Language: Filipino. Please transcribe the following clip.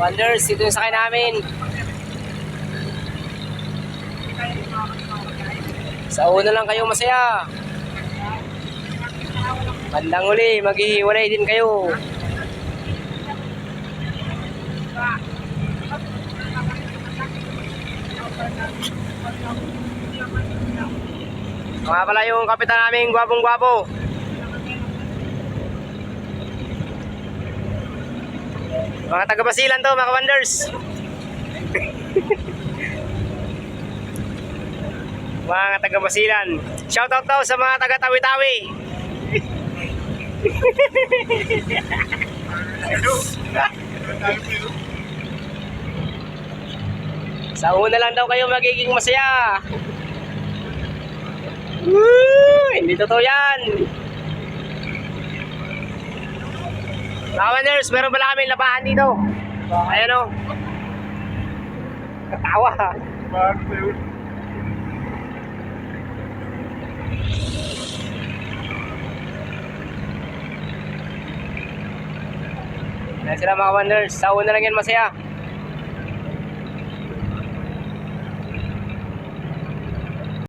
Wonders, ito yung sakay namin. Sa una lang kayo masaya. Bandang uli, maghihiwalay din kayo. Mga pala yung kapitan namin, gwapong-gwapo. Mga taga-basilan to, mga wonders. mga taga-basilan. Shoutout daw sa mga taga-tawi-tawi. Sa una lang daw kayo magiging masaya. Woo! Hindi totoo yan. Mga wonders, meron pala kami labahan dito. Ayan o. Katawa. Ayan sila mga wonders. Sa una lang yan masaya.